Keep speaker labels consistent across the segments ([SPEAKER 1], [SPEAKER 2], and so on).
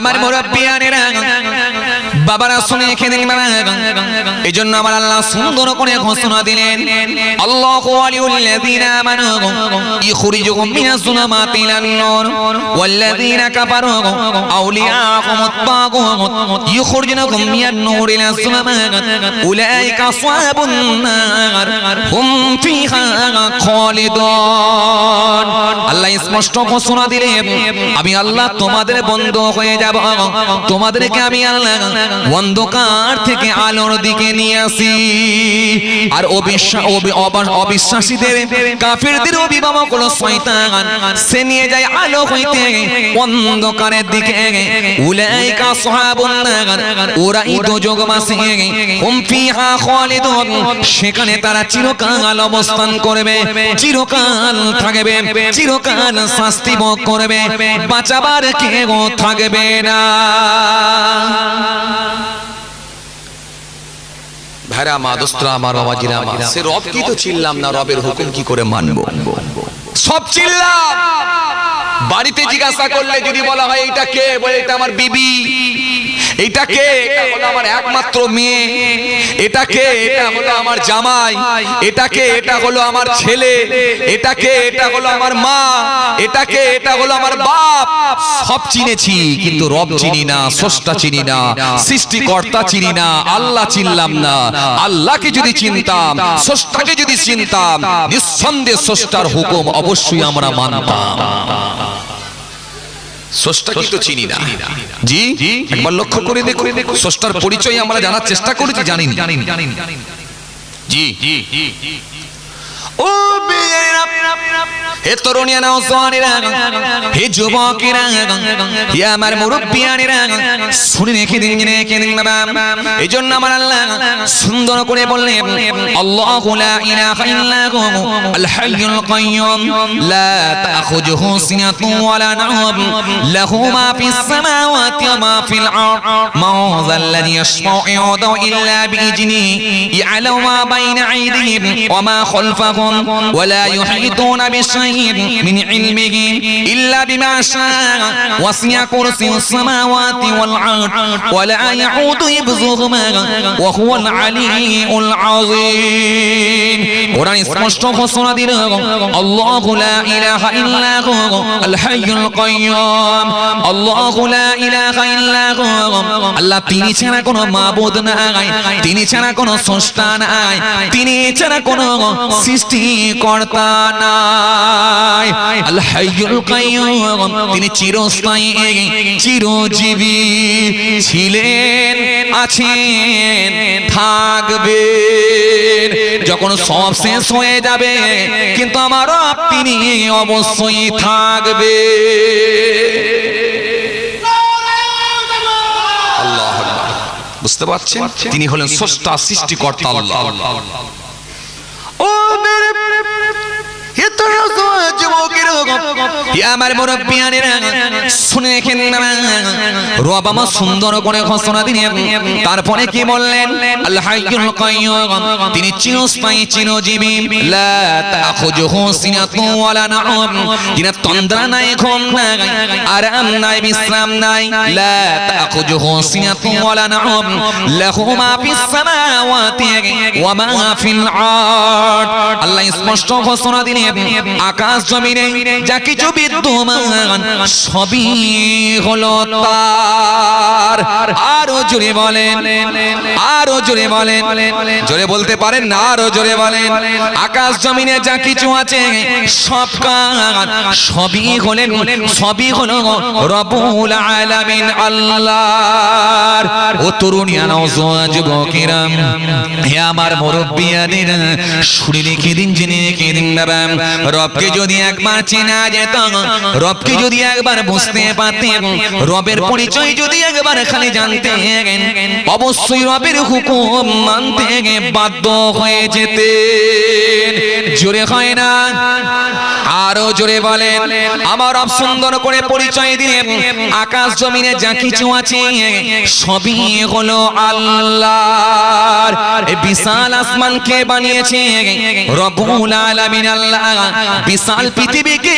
[SPEAKER 1] আমার মুরব্বিয়ানেরা বাবারা শুনে বাবা। এই জন্য আমার আল্লাহ সুন্দর করে ঘোষণা দিলেন, আল্লাহ ওয়ালিউল্লাযীনা আমানু ইখরিজুহুম মিনাজ যুলামাতি ইলান নূর, ওয়াল্লাযীনা কাফারু আউলিয়াহুম আত-তাগুত ইখরিজুহুম মিনান নূর ইলাজ যুলামাত, উলাইকা আসহাবুন নার, হুম ফিহা খালিদুন। আল্লাহ স্পষ্ট ঘোষণা দিলেন, আমি আল্লাহ তোমাদের বন্ধ হয়ে যাব। তোমাদেরকে আমি অন্ধকার থেকে আলোর দিকে নিয়ে আসি। আর অবিশ্বাস অবিশ্বাসীদের অভিভাবক হলো সে নিয়ে যায় আলো হইতে। অন্ধকারের দিকে। উলাইকা সাহাবুন খালিদুন, সেখানে তারা চিরকাল অবস্থান করবে। চিরকাল থাকবে, চিরকাল শাস্তি ভোগ করবে। বাঁচাবার কেউ থাকবে না। ভেড়া মা দোস্তরা আমার বাবাজিরা আমার সে রব কি তো চিনলাম না, রবের হুকুম কি করে মানবো? সব চিল্লাম বাড়িতে জিজ্ঞাসা করলে যদি বলা হয় এটা কে? বলে, এটা আমার বিবি। এটা কে এটা হলো আমার একমাত্র মেয়ে। এটা কে এটা হলো আমার জামাই। এটা কে এটা হলো আমার ছেলে। এটা কে এটা হলো আমার মা। এটা কে এটা হলো আমার বাপ। সব চিনেছি কিন্তু রব চিনি না স্রষ্টা চিনি না সৃষ্টিকর্তা চিনি না আল্লাহ চিনলাম না। আল্লাহকে যদি চিনতাম স্রষ্টাকে যদি চিনতাম নিঃসন্দেহ স্রষ্টার হুকুম অবশ্যই আমরা মানতাম। স্রষ্টা তো চিনি না। জি? একবার লক্ষ্য করে দেখো স্রষ্টার পরিচয় আমরা জানার চেষ্টা করেছি জানি জি। ও বিয়েরা হে তরুণীরা নওজওয়ানেরা হে যুবকেরা হে আমার মুরব্বিয়ানেরা শুনে রেখে দিন রেখে দিন, বাবা। এই জন্য আমার আল্লাহ সুন্দর করে বললেন, আল্লাহু লা ইলাহা ইল্লাহু আল হাইয়ুল কাইয়্যুম লা তাখুযুহু সিনাতুন ওয়ালা নাওম, লাহু মা ফিস সামাওয়াতি ওয়া মা ফিল আরদ মা যাল্লাযী ইয়াশফাউ ইনদাহু ইল্লা বিইজনিহি, ইয়ালামু মা বাইনা আইদিহিম, ওয়া মা খালফাহুম ولا يحيطون بشيء من علمه إلا بما شاء وسع كرسي السماوات والأرض ولا يعود حفظهما وهو العلي العظيم কোরআন স্পষ্ট ঘোষণা দিল আল্লাহু লা ইলাহা ইল্লা হু আল হাইয়ুল কাইয়্যুম আল্লাহু লা ইলাহা ইল্লা হু আল্লাহ তিনি ছাড়া কোনো মাবুদ নাই তিনি ছাড়া কোনো স্রষ্টা নাই তিনি ছাড়া কোনো সৃষ্টিকর্তা নাই। আল হাইয়ুল কাইয়্যুম তিনি চিরস্থায়ী, চিরজীবী ছিলেন, আছেন, থাকবেন। যখন সব শেষ হয়ে যাবে, কিন্তু আমার তিনি অবশ্যই থাকবে। বুঝতে পারছেন? তিনি হলেন স্রষ্টা, সৃষ্টিকর্তা আল্লাহ। আমার মুরব্বিয়ানেরা শুনে রেখেন রব আমার সুন্দর করে ঘোষণা দিলেন। তারপরে কি বললেন? তিনি চিরস্থায়ী, চিরজীবী। আরাম নাই, বিশ্রাম নাই আল্লাহ স্পষ্ট আকাশ জমিনে যা কিছু বিদ্যমান, সবই হলো তার। আরও জোরে বলেন, আরও জোরে বলেন, জোরে বলতে পারেন না, আরও জোরে বলেন। আকাশ জমিনে যা কিছু আছে, সব কাজ সবই হলেন, সবই হলো রবুল আলামিন আল্লাহর। ও তরুণিয়া নওজোয়ান যুবকেরা হে আমার মুরব্বিয়াদের শুনে রেখে দিন, জেনে রেখে দিন, বাবা। রবকে যদি একবার চেনা যেত রবকে যদি একবার বুঝতে পারতেন, রবের পরিচয় যদি একবার এখানে জানতে অবশ্যই রবের হুকুম মানতে বাধ্য হয়ে যেতে জোরে হয় না? আরও জোরে বলেন, আমার রব সুন্দর করে পরিচয় দিলেন, আকাশ জমিনে যা কিছু আছে সবই হলো আল্লাহর। বিশাল আসমান কে বানিয়েছে রব্বুল আলামিন আল্লাহ। বিশাল পৃথিবীকে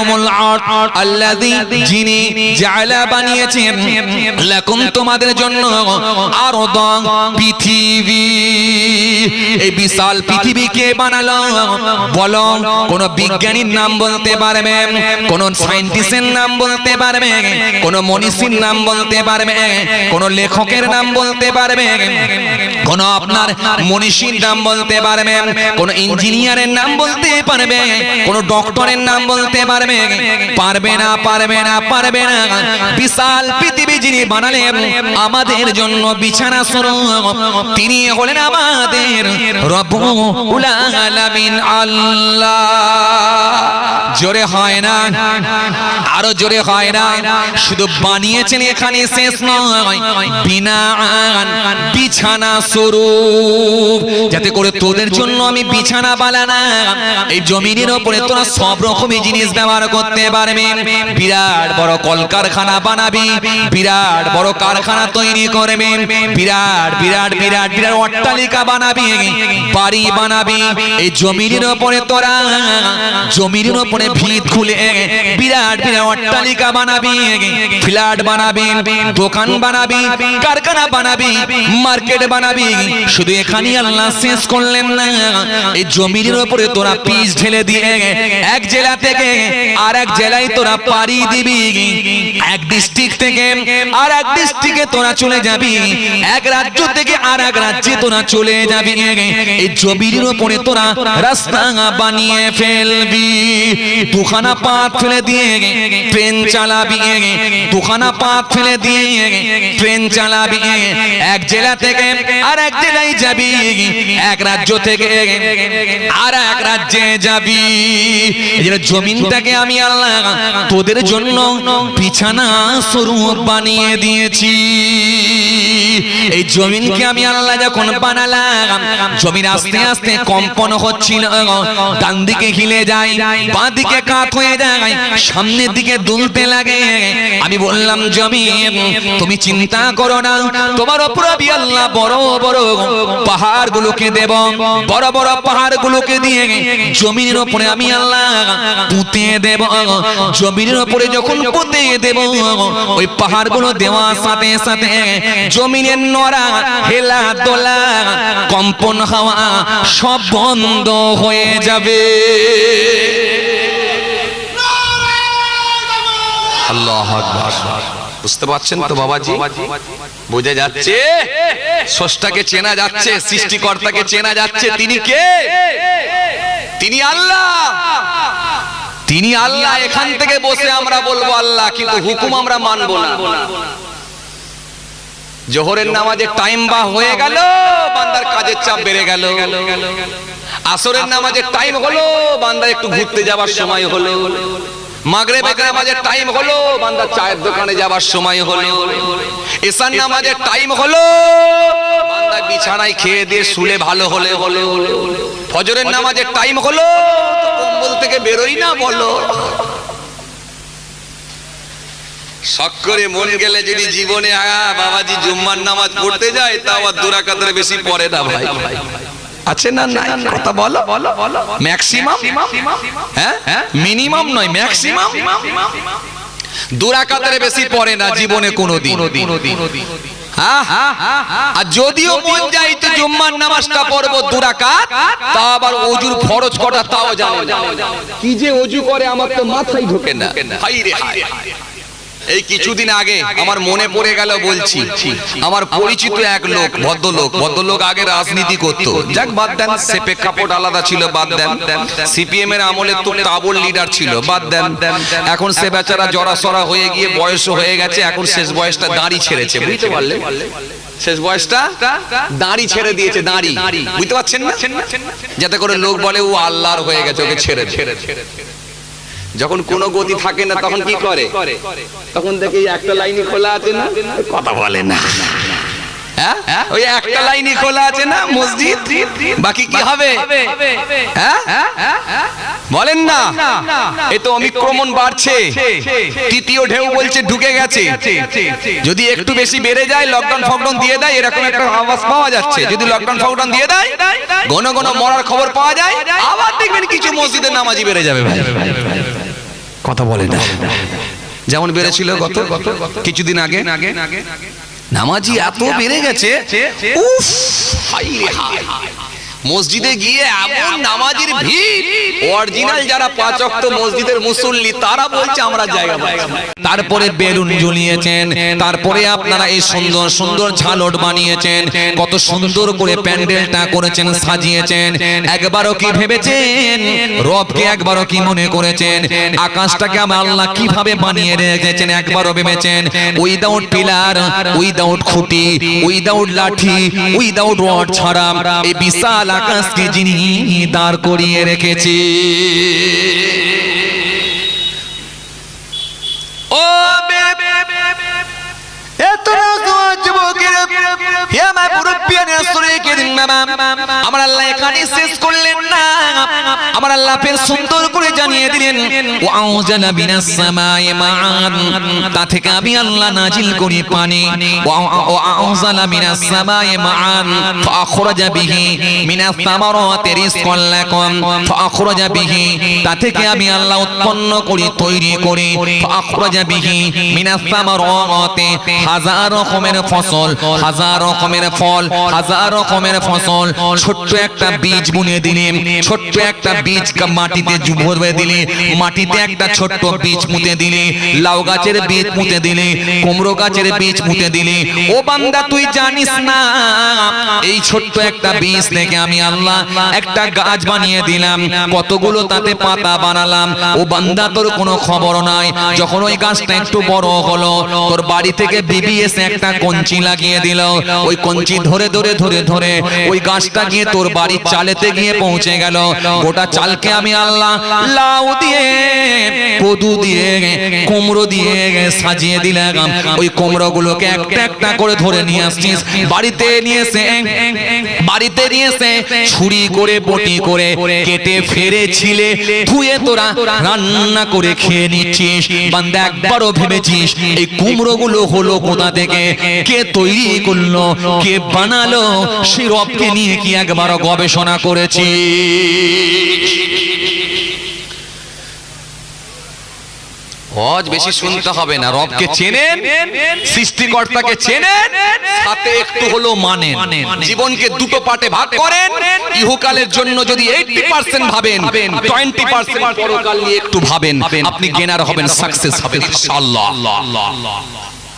[SPEAKER 1] লাকুমুল আরদ আল্লাযী যিনি জাআলা বানিয়েছেন, লাকুম তোমাদের জন্য আরদ পৃথিবী। এই বিশাল পৃথিবীকে বানালো? বলো, কোন বিজ্ঞানীর নাম বলতে পারবে, কোন সায়েন্টিস্টের নাম বলতে পারবে, কোন মনীষীর নাম বলতে পারবে, কোন লেখকের নাম বলতে পারবে, কোন আপনার মনীষীর নাম বলতে পারবে, কোন ইঞ্জিনিয়ারের নাম বলতে পারবে, কোন ডক্টরের নাম বলতে পারবে পারবে? না পারবে না পারবে না। বিশাল পৃথিবী যিনি বানালেন, আমাদের জন্য বিছানা স্বরূপ। তিনি হলেন আমাদের রব আল্লাহ। জোরে হয় না, আরও জোরে হয় না। শুধু বানিয়েছেন এখানে শেষ নয়, বিনা বিছানা স্বরূপ। যাতে করে তোদের জন্য আমি বিছানা বানানা, এই জমিনের ওপরে তোরা সব রকমের জিনিস ব্যবহার করতে পারবি। বিরাট বড় কলকারখানা বানাবি, বিরাট বড় কারখানা তৈরি করবে, বিরাট বিরাট বিরাট বিরাট অট্টালিকা বানাবি, বাড়ি বানাবি। এই জমিনের ওপরে তোরা, জমিনের ওপরে ভিত খুলে বিরাট বিরাট অট্টালিকা বানাবি ফ্ল্যাট বানাবি, দোকান বানাবি, কারখানা বানাবি, মার্কেট বানাবি। শুধু এখানেই আল্লাহ শেষ করলেন না। এই জমিনের ওপরে তোরা পিস ঢেলে দিয়ে এক জেলা থেকে আর এক জেলায় তোরা পাড়ি দিবি। এক ডিস্ট্রিক্ট থেকে আর এক ডিস্ট্রিক্টে তোরা চলে যাবি। এক রাজ্য থেকে আর এক রাজ্যে তোরা চলে যাবি এই জমির উপরে তোরা রাস্তা বানিয়ে ফেলবি। দুখানা পাত ফেলে দিয়ে ট্রেন চালাবি, দুখানা পাত ফেলে দিয়ে ট্রেন চালাবি। এক জেলা থেকে আর এক জেলায় যাবি, এক রাজ্য থেকে আর এক রাজ্যে যাবি। জমিনটাকে আমি আল্লাহ তোদের জন্য বিছানা স্বরূপ বানিয়ে দিয়েছি। এই জমিনকে আমি আল্লাহ যখন বানালাম, জমিন আস্তে আস্তে কম্পন হচ্ছিল ডান দিকে হিলে যায় বাঁ দিকে কাত হয়ে যায় সামনের দিকে দুলতে লাগে। আমি বললাম জমি তুমি চিন্তা করো না। তোমার ওপর আমি আল্লাহ বড় বড় পাহাড়গুলোকে দেব। বড় বড় পাহাড়গুলোকে দিয়ে জমির ওপরে আমি আল্লাহ পুঁতে দেব। জমির ওপরে যখন পুঁতে দেব ওই পাহাড়গুলো দেওয়ার সাথে সাথে জমিনের নড়া হেলা দোলা কম্পন হাওয়া সব বন্ধ হয়ে যাবে। বুঝতে পারছেন তো, বাবাজি? বোঝা যাচ্ছে? স্রষ্টাকে চেনা যাচ্ছে, সৃষ্টিকর্তাকে চেনা যাচ্ছে। তিনি কে? তিনি আল্লাহ। তিনি আল্লাহ, এখান থেকে বসে আমরা বলব আল্লাহ, কিন্তু হুকুম আমরা মানবো না। জোহরের নামাজের টাইম বা হয়ে গেল, বান্দার কাজের চাপ বেড়ে গেল। আসরের নামাজের টাইম হলো, বান্দা একটু ঘুরতে যাবার সময় হলো। মাগরিবের নামাজের টাইম হলো বান্দা চায়ের দোকানে যাবার সময় হলো। এসান নামাজের টাইম হলো বান্দা বিছানায় খেয়ে দিয়ে শুলে ভালো হলে হলো। ফজরের নামাজের টাইম হলো কম্বল থেকে বেরোই না বলো। শখ করে মন গেলে যদি জীবনে বাবাজি জুম্মার নামাজ পড়তে যায় তা আবার দুরাকাতের বেশি পড়ে না ভাই। আছে না নাই? কথা বলো। ম্যাক্সিমাম হ্যাঁ? মিনিমাম নয় ম্যাক্সিমাম দুরাকাতের বেশি পড়ে না জীবনে কোনোদিন। হ্যাঁ? আর যদিও মন তো জুম্মার নামাজটা পড়ব দুরাকাত তা আবার অজুর ফরজ কটা তাও জানে না। কি যে অজু করে আমার তো মাথায় ঢোকে না। হাই রে হাই এই কিছুদিন আগে আমার মনে পড়ে গেল বলছি, আমার পরিচিত এক লোক, ভদ্রলোক ভদ্রলোক আগে রাজনীতি করত। যাক, বাদ দেন, সে প্রেক্ষাপট আলাদা ছিল, বাদ দেন। সিপিএম এর আমলে তো তাবল লিডার ছিল, বাদ দেন। এখন সে বেচারা জরাসরা হয়ে গিয়ে বয়স হয়ে গেছে, এখন শেষ বয়সটা দাড়ি ছেড়েছে, বুঝতে পারলে? শেষ বয়সটা দাঁড়ি ছেড়ে দিয়েছে, দাড়ি। বুঝতে পারছেন না? যাতে করে লোক বলে, ও আল্লাহর হয়ে গেছে, ওকে ছেড়ে ছেড়ে ছেড়ে যখন কোনো গতি থাকে না তখন কি করে? তখন দেখে একটা লাইনই খোলা আছে না? কথা বলে না। হ্যাঁ? ওই একটা লাইনই খোলা আছে না মসজিদ? বাকি কি হবে? হ্যাঁ? বলেন না। এ তো অমিক্রমণ বাড়ছে। তৃতীয় ঢেউ বলছে ঢুকে গেছে। যদি একটু বেশি বেড়ে যায় লকডাউন ফকডাউন দিয়ে দেয় এরকম একটা আওয়াজ পাওয়া যাচ্ছে। যদি লকডাউন ফকডাউন দিয়ে দেয় ঘন ঘন মরার খবর পাওয়া যায় আবার দেখবেন কিছু মসজিদের নামাজি বেড়ে যাবে ভাই। কথা বলে না। যেমন বেড়েছিল গত গত কিছুদিন আগে। আগে। নামাজি এত বেড়ে গেছে। উফ, হাই। মসজিদে গিয়ে এমন নামাজির ভিড় অরিজিনাল যারা পাঁচ মসজিদের মুসল্লি তারা বলছে আমরা জায়গা
[SPEAKER 2] তারপরে বেলুন জ্বলিয়েছেন তারপরে আপনারা এই সুন্দর সুন্দর ঝালট বানিয়েছেন কত সুন্দর করে প্যান্ডেলটা করেছেন সাজিয়েছেন। একবারও কি ভেবেছেন? রবকে একবারও কি মনে করেছেন? আকাশটাকে আমার আল্লাহ কীভাবে বানিয়ে রেখেছেন? একবারও ভেবেছেন? উইদাউট পিলার উইদাউট খুঁটি উইদাউট লাঠি উইদাউট রড ছাড়া এই বিশাল আকাশকে যিনি দাঁড় করিয়ে রেখেছি
[SPEAKER 1] ও এত আমার আল্লাহ এখানে শেষ করলেন না।
[SPEAKER 2] আমার আল্লাহ ফের সুন্দর করে জানিয়ে দিলেন ও আউজালা বিনাস সামাই মাআন। তা থেকে আমি আল্লাহ নাজিল করি পানি। ও আউজালা মিনাস সামাই মাআন। ফাখরাজা বিহি মিনাস সামারাতি রিজকান লাকুম। ফাখরাজা বিহি, তা থেকে আমি আল্লাহ উৎপন্ন করি, তৈরি করি। ফাখরাজা বিহি মিনাস সামারাতি। হাজার রকমের ফসল, হাজার রকমের ফল, হাজার রকমের ফসল। ছোট্ট একটা বীজ বুনে দিলেন ছোট্ট একটা বীজ মাটিতে ভরে দিলে, মাটিতে একটা ছোট্ট বীজ পুঁতে দিলে, লাউ গাছের বীজ দিলে, কুমড়ো গাছের বীজ দিলে, ও বান্দা তুই জানিস না, এই ছোট্ট একটা বীজ থেকে আমি আল্লাহ একটা গাছ বানিয়ে দিলাম, কতগুলো তাতে পাতা বানালাম, ও বান্দা তোর কোনো খবর নাই, যখন ওই গাছটা একটু বড় হলো, তোর বাড়ি থেকে বিবি এসে একটা কঞ্চি লাগিয়ে দিল, ওই কঞ্চি ধরে ধরে ধরে ধরে, ওই গাছটা গিয়ে তোর বাড়ির চালেতে গিয়ে পৌঁছে গেল। গোটা চালকে আমি আল্লাহ লাউ দিয়ে, কদু দিয়ে, কুমড়ো দিয়ে সাজিয়ে দিলাম। ওই কুমড়ো গুলোকে একটা একটা করে ধরে নিয়ে আসছিস। বাড়িতে নিয়ে এসে, বাড়িতে নিয়ে এসে ছুরি করে, বটি করে কেটে ফেরেছিলে ধুয়ে তোরা রান্না করে খেয়ে নিচ্ছিস। বান্দা, একবারও ভেবেছিস এই কুমড়ো গুলো হলো কোথা থেকে? কে তৈরি করল? কে বানালো? সে রবকে নিয়ে কি একবারও গবেষণা করেছি?
[SPEAKER 1] হজ বেশি শুনতে হবে না, রবকে চেনেন, সৃষ্টিকর্তাকে চেনেন, সাথে একটু হলো জীবনকে দুটো পার্টে ভাগ করেন, ইহকালের জন্য যদি এইটটি পার্সেন্ট ভাবেন নিয়ে একটু ভাবেন। আপনি গেনার হবেন সাকসেস হবেন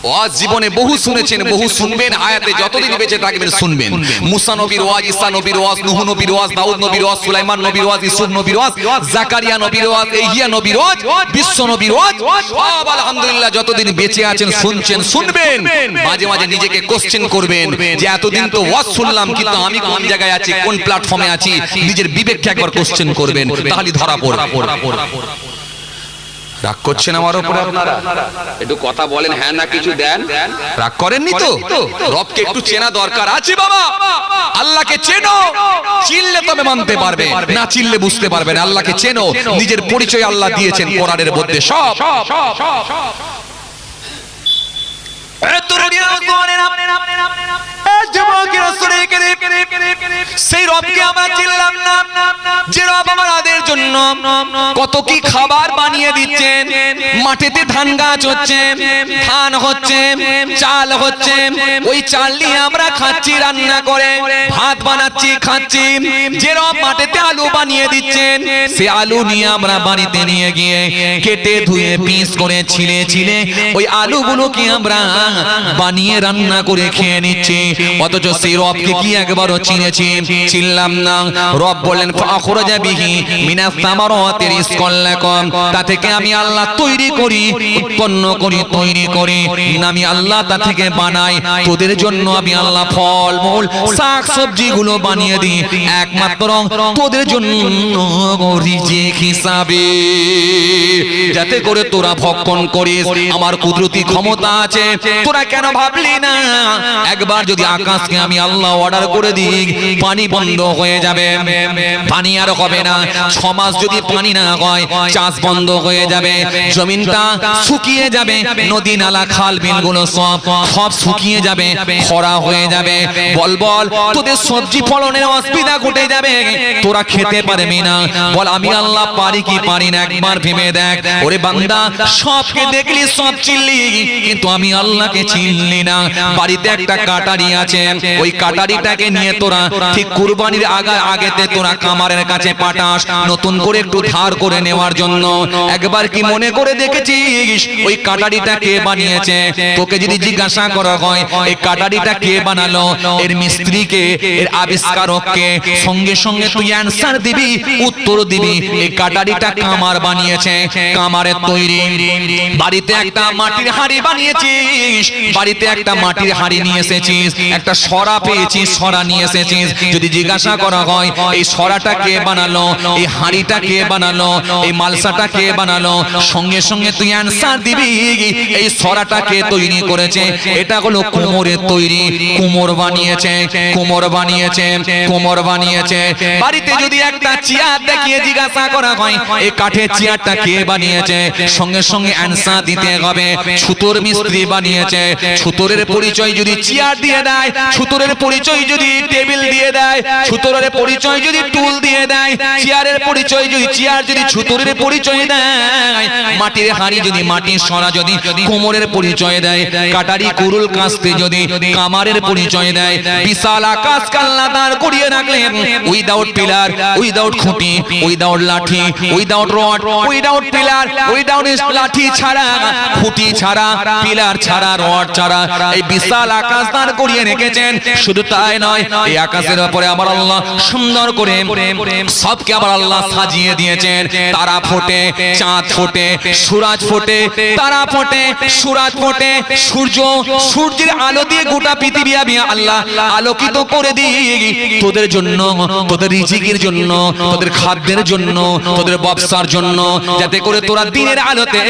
[SPEAKER 1] ওয়াজ জীবনে বহু শুনেছেন, বহু শুনবেন হায়াতে যতদিন বেঁচে থাকবেন শুনবেন। মুসা নবীর ওয়াজ, ঈসা নবীর ওয়াজ, নূহ নবীর ওয়াজ, দাউদ নবীর ওয়াজ, সুলাইমান নবীর ওয়াজ ইউসুফ নবীর ওয়াজ, জাকারিয়া নবীর ওয়াজ ইহিয়া নবীর ওয়াজ, বিশ্ব নবীর ওয়াজ, সব আলহামদুলিল্লাহ যতদিন বেঁচে আছেন, শুনছেন, শুনবেন। মাঝে মাঝে নিজেকে কোশ্চেন করবেন যে এতদিন তো ওয়াজ শুনলাম, কিন্তু আমি কোন জায়গায় আছি, কোন প্ল্যাটফর্মে আছি? নিজের বিবেককে একবার কোশ্চেন করবেন, তাহলে ধরা পড়বে। রাগ করছেন আমার উপরে আপনারা একটু কথা বলেন হ্যাঁ না কিছু দেন রাগ করেননি তো রবকে একটু চেনা দরকার আছে বাবা আল্লাহকে চেনো চিনলে তবে মানতে পারবে না চিনলে বুঝতে পারবে না আল্লাহকে চেনো নিজের পরিচয় আল্লাহ দিয়েছেন কোরআনের মধ্যে সব এ তরুণীরা,
[SPEAKER 2] কত কি খাবার বানিয়ে দিচ্ছেন। মাঠেতে ধান গাছ হচ্ছে, ধান হচ্ছে, চাল হচ্ছে। ওই চাল নিয়ে আমরা খাচ্ছি, রান্না করে, ভাত বানাচ্ছি, খাচ্ছি। যে রব মাঠেতে আলু বানিয়ে দিচ্ছেন, সে আলু নিয়ে আমরা বাড়িতে নিয়ে গিয়ে কেটে ধুয়ে, পিস করে ছিলে ছিলে ওই আলুগুলোকে আমরা বানিয়ে রান্না করে খেয়ে নিচ্ছি। অথচ সেই রবকে কি একবারও চিনেছি? চিনলাম না। রব বললেন তা থেকে আমি আল্লাহ তৈরি করি, উৎপন্ন করি, তৈরি করি। আমি আল্লাহ তা থেকে বানাই। তোদের জন্য আমি আল্লাহ ফল মূল শাক বানিয়ে দিই। একমাত্র তোদের জন্য যাতে করে তোরা ভক্ষণ করিস। আমার কুদরতি ক্ষমতা আছে। তোরা কেন ভাবলি না? একবার যদি আকাশকে আমি আল্লাহ অর্ডার করে দিই। পানি বন্ধ হয়ে যাবে। পানি আর হবে না। ছ মাস যদি পানি না হয়, চাষ বন্ধ হয়ে যাবে। জমিনটা শুকিয়ে যাবে। নদী, নালা, খাল বিলগুলো সব সব শুকিয়ে যাবে। খরা হয়ে যাবে। বল বল, তোদের সবজি ফলনের অসুবিধা ঘটে যাবে। তোরা খেতে পারবি না। বল, আমি আল্লাহ পারি কি পারি না? একবার ভেবে দেখ। ওরে বান্দা, সবকে দেখলি সব চিনলি কিন্তু আমি আল্লাহকে চিনলি না। বাড়িতে একটা কাটারি আছে। ওই কাটারিটাকে নিয়ে তোরা ঠিক কুরবানির আগা আগেতে তোরা কামারের কাছে পাঠাস নতুন করে একটু ধার করে নেওয়ার জন্য। একবার কি মনে করে দেখেছিস ওই কাটারিটা কে বানিয়েছে? তোকে যদি জিজ্ঞাসা করা হয় এই কাটারিটা কে বানালো? এর মিস্ত্রিকে এর আবিষ্কারককে সঙ্গে সঙ্গে তুই অ্যান্সার দিবি উত্তর দিবি এই কাটারিটা কামার বানিয়েছে কামারের তৈরি। বাড়িতে একটা মাটির হাড়ি বানিয়েছিস বাড়িতে একটা মাটির হাড়ি নিয়ে এসেছিস একটা সরা পেয়েছিস সরা নিয়ে এসেছিস যদি জিজ্ঞাসা করা হয়, এই সরাটা কে বানালো? এই হাড়িটা কে বানালো? এই মালসাটা কে বানালো? সঙ্গে সঙ্গে তুই অ্যান্সার দিবি। এই সরাটা কে তৈরি করেছে? এটা হলো কুমোরের তৈরি। কুমোর বানিয়েছে কুমোর বানিয়েছে কুমোর বানিয়েছে। বাড়িতে যদি একটা চেয়ার দেখিয়ে জিজ্ঞাসা করা হয়, এই কাঠের চেয়ারটা কে বানিয়েছে? সঙ্গে সঙ্গে অ্যান্সার দিতে হবে। ছুতোর মিস্ত্রি বানিয়েছে। ছুতোরের পরিচয় যদি চেয়ার দিয়ে দেয় ছুতোরের পরিচয় যদি টেবিল দিয়ে দেয় ছুতোরের পরিচয় যদি টুল দিয়ে দেয়, চেয়ারের পরিচয় যদি চেয়ার যদি ছুতোরের পরিচয় দেয়, মাটির হাড়ি যদি, মাটির সরা যদি, কোমরের পরিচয় দেয়, কাটারি, কুরুল, কাস্তে যদি, কামারের পরিচয় দেয়, বিশাল আকাশ কাল্লা দাঁড় করিয়ে রাখলেন। উইদাউট পিলার, উইদাউট খুঁটি, উইদাউট লাঠি, without rod, without pillar, without লাঠি ছাড়া, খুঁটি ছাড়া, পিলার ছাড়া, রড ছাড়া, এই বিশাল আকাশ দাঁড় করিয়ে রেখেছেন শুধু তাই নয়, এই আকাশের উপরে আমার আল্লাহ সুন্দর করে সবকে আমার আল্লাহ সাজিয়ে দিয়েছেন। তারা ফোটে, চাঁদ ফোটে, সূরজ ফোটে, তারা ফোটে, সূরজ ফোটে, সূর্য, সূর্যের আলো দিয়ে গোটা পৃথিবী আমি আল্লাহ আলোকিত করে দিই। তোদের জন্য, তোদের রিজিকের জন্য, তোদের খাদ্যের জন্য, তোদের ব্যবসার জন্য, যাতে করে তোরা দিনের আলোতে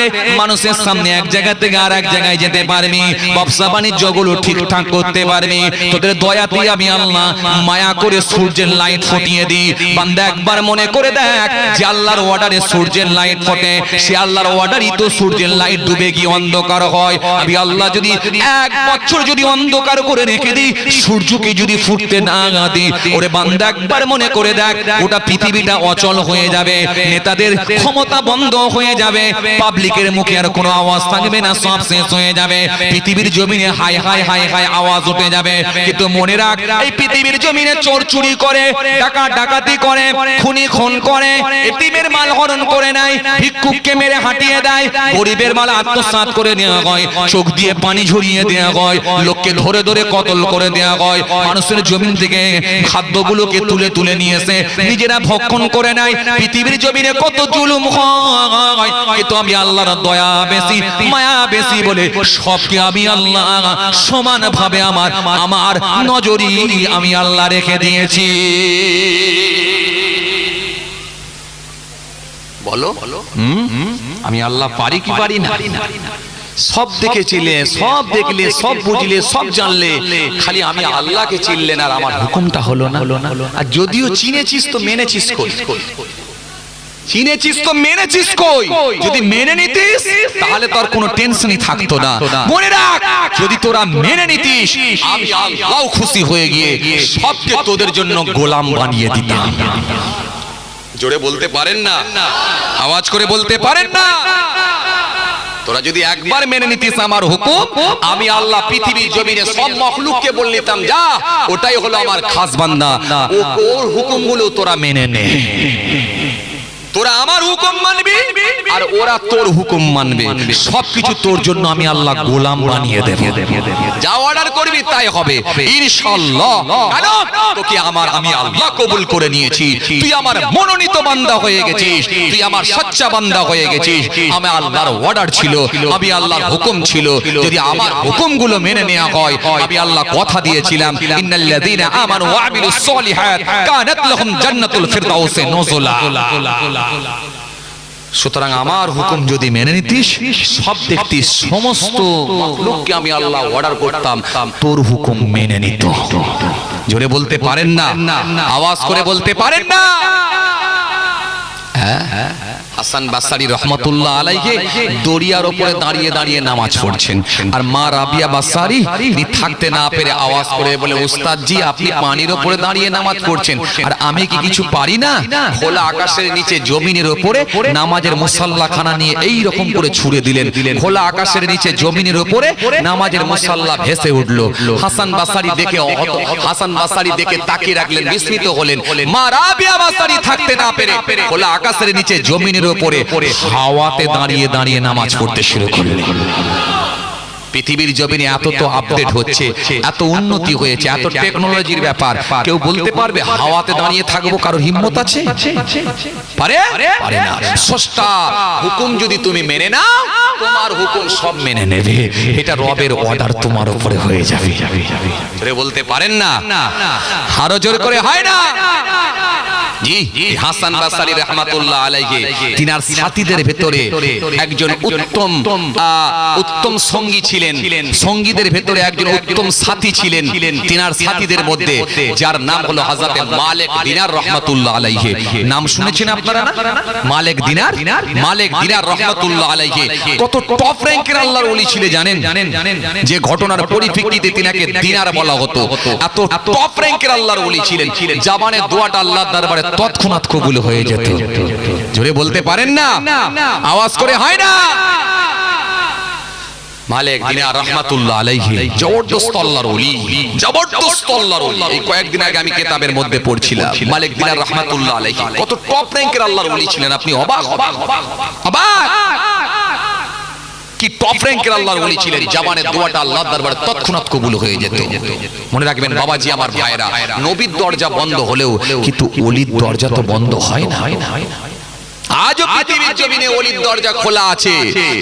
[SPEAKER 2] মানুষের সামনে এক জায়গা থেকে আর এক জায়গায় যেতে পারবি। ব্যবসা বাণিজ্যগুলো ঠিকঠাক করতে পারবি। তোদের দয়াতে আমি আল্লাহ মায়া করে সূর্যের লাইট ফুটিয়ে দিই। বান্দা, একবার মনে করে দেখ যে আল্লাহর অর্ডারে সূর্যের লাইট ফোটে। সে আল্লাহর অর্ডারই তো সূর্যের লাইট ডুবে গিয়ে অন্ধকার হয়। আমি আল্লাহ যদি এক বছর যদি অন্ধকার করে রেখে দিই, সূর্যকে যদি ফুটতে না ওরে বান্দা, একবার মনে করে দেখ পৃথিবীটা অচল হয়ে যাবে। নেতাদের ক্ষমতা বন্ধ হয়ে যাবে। পাবলিকের মুখে আর কোনো আওয়াজ থাকবে না, সব শেষ হয়ে যাবে। পৃথিবীর জমিনে হাই হাই হাই হাই আওয়াজ উঠে যাবে। কিন্তু মনে রাখ, এই পৃথিবীর জমিনে চোর চুরি করে ডাকা ডাকাতি করে, খুনি খুন করে, এতিমের মাল হরণ করে নাই ভিক্ষুককে মেরে হাঁটিয়ে দেয়, গরিবের মাল আত্মসাৎ করে নেওয়া হয়, চোখ দিয়ে পানি ঝরিয়ে দেওয়া হয়, লোককে ধরে ধরে কতল করে দেওয়া হয়, মানুষের জমিন থেকে খাদ্যগুলোকে তুলে তুলে নিয়েছে নিজেরা ভক্ষণ করে নেয়, পৃথিবীর জমিনে কত জুলুম হয় কিন্তু আমি আল্লাহর দয়া বেশি, মায়া বেশি বলে, সবকে আমি আল্লাহ সমান ভাবে আমার আমার নজরি আমি আল্লাহ রেখে দিয়েছি।
[SPEAKER 1] বলো। আমি আল্লাহ পারি কি পারি না? সব দেখেছিলে সব দেখলে সব বুঝলে সব জানলে। খালি আমি আল্লাহকে চিনলেন আর আমার হুকুমটা হলো না। আর যদিও চিনেছিস তো মেনেছিস কই? চিনেছিস তো, মেনেছিস কই? যদি মেনে নিতিস, তাহলে তোর কোনো টেনশনই থাকতো না। মনে রাখ, যদি তোরা মেনে নিতিস, আমি আল্লাহ খুশি হয়ে গিয়ে সবকে তোদের জন্য গোলাম বানিয়ে দিতাম। জোরে বলতে পারেন না? আওয়াজ করে বলতে পারেন না? তোরা যদি একবার মেনে নিতিস আমার হুকুম, আমি আল্লাহ পৃথিবীর জমিনে সব মখলুককে বললিতাম যা, ওটাই হলো আমার খাস বান্দা। ওর হুকুমগুলো তোরা মেনে নে। তোরা আমার হুকুম মানবি আর ওরা তোর হুকুম মানবে। সবকিছু তোর জন্য আমি আল্লাহ গোলাম বানিয়ে দেব। যা অর্ডার করবি তাই হবে। ইনশাআল্লাহ। কেন? তোকে আমার আমি আল্লাহ কবুল করে নিয়েছি। তুই আমার মনোনীত বান্দা হয়ে গেছিস। তুই আমার সচ্চা বান্দা হয়ে গেছিস। আমি আল্লাহর অর্ডার ছিল। আমি আল্লাহর হুকুম ছিল। যদি আমার হুকুমগুলো মেনে নেওয়া হয়, আমি আল্লাহ কথা দিয়েছিলাম। ইন্নাল্লাযীনা আমানু ওয়া আমিলুস সলিহাত। কানাত লাহুম জান্নাতুল ফিরদাউসে নুজুলা। সুতরাং আমার হুকুম যদি মেনে নিতিস, সব দেখতিস সমস্ত লোককে আমি আল্লাহ অর্ডার করতাম, তোর হুকুম মেনে নিত। জোরে বলতে পারেন না? আওয়াজ করে বলতে পারেন না? হ্যাঁ? হাসান বাসারি রহমতুল্লাহ আলাইকে দরিয়ার ওপরে দাঁড়িয়ে দাঁড়িয়ে নামাজ পড়ছেন। আর মা রাবিয়া বাসারি, তিনি থাকতে না পেরে আওয়াজ করে বলে উস্তাদ জি আপনি পানির ওপরে দাঁড়িয়ে নামাজ পড়ছেন। আর আমি কি কিছু পারি না? খোলা আকাশের নিচে, জমিনের ওপরে নামাজের মুসাল্লা খানা নিয়ে এই রকম করে ছুড়ে দিলেন। খোলা আকাশের নিচে, জমিনের ওপরে নামাজের মুসাল্লা ভেসে উঠল। হাসান বাসারি দেখে হাসান বাসারি দেখে তাকিয়ে রাখলেন, বিস্মিত হলেন। মা রাবিয়া বাসারি থাকতে না পেরে খোলা আকাশের নিচে, জমিনের ওপরে হাওয়াতে দাঁড়িয়ে দাঁড়িয়ে নামাজ পড়তে শুরু করলেন। পৃথিবীর জমিনে এত তো আপডেট হচ্ছে এত উন্নতি হয়েছে এত টেকনোলজির ব্যাপার। কেউ বলতে পারবে হাওয়াতে দাঁড়িয়ে থাকব কারোর হিম্মত আছে? পারে? পারে না। স্রষ্টা হুকুম যদি তুমি মেনে নাও তোমার হুকুম সব মেনে নেবে। এটা রবের অর্ডার তোমার উপরে হয়ে যাবে। বলতে পারেন না? আরও জোর করে হয় না? জি হাসান বাসারি রহমাতুল্লাহ আলাইহি তিনার সাথীদের ভেতরে একজন উত্তম উত্তম সঙ্গী ছিলেন। সঙ্গীদের ভেতরে একজন উত্তম সাথী ছিলেন। তিনার সাথীদের মধ্যে যার নাম হলো হযরতে মালিক দিনার রহমাতুল্লাহ আলাইহি। নাম শুনেছেন আপনারা? না মালিক দিনার? মালিক দিনার রহমাতুল্লাহ আলাইহি। কত টপ র্যাঙ্কের আল্লাহর ওলি ছিলেন জানেন? যে ঘটনার পরিপ্রেক্ষিতে তিনাকে দিনার বলা হতো। এত টপ র্যাঙ্কের আল্লাহর ওলি ছিলেন জাবানে দোয়াটা আল্লাহর দরবারে তৎক্ষণাৎ কবুল হয়ে যেত। জোরে বলতে পারেন না? আওয়াজ করে হয় না? মালিক দিনার রহমাতুল্লাহ আলাইহি। জবরদস্ত আল্লাহর ওলি। জবরদস্ত আল্লাহর ওলি। এই কয়েকদিন আগে আমি কিতাবের মধ্যে পড়ছিলাম। মালিক দিনার রহমাতুল্লাহ আলাইহি। কত টপ র্যাঙ্কের আল্লাহর ওলি ছিলেন আপনি। অবাক। অবাক। অবাক। কি টপ র্যাঙ্কের আল্লাহর ওলি ছিলেন? জামানের দোয়াটা আল্লাহর দরবারে তৎক্ষণাৎ কবুল হয়ে যেত। মনে রাখবেন বাবাজি আমার ভাইরা নবীর দরজা বন্ধ হলেও কিন্তু ওলির দরজা তো বন্ধ হয় না। আজও পৃথিবীর জমিনে ওলির দরজা খোলা আছে।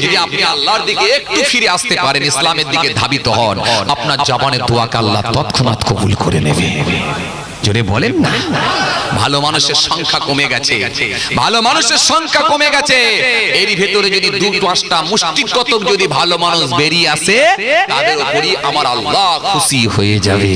[SPEAKER 1] যদি আপনি আল্লাহর দিকে একটু ফিরে আসতে পারেন ইসলামের দিকে ধাবিত হন। আপনার জবানের দোয়াকে আল্লাহ তৎক্ষণাৎ কবুল করে নেবে। জোরে বলেন না। ভালো মানুষের সংখ্যা কমে গেছে। ভালো মানুষের সংখ্যা কমে গেছে। এর ভেতরে যদি দু পাঁচটা মুষ্টি কতক যদি ভালো মানুষ বেরিয়ে আসে, তাদের উপরই আমার আল্লাহ খুশি হয়ে যাবে।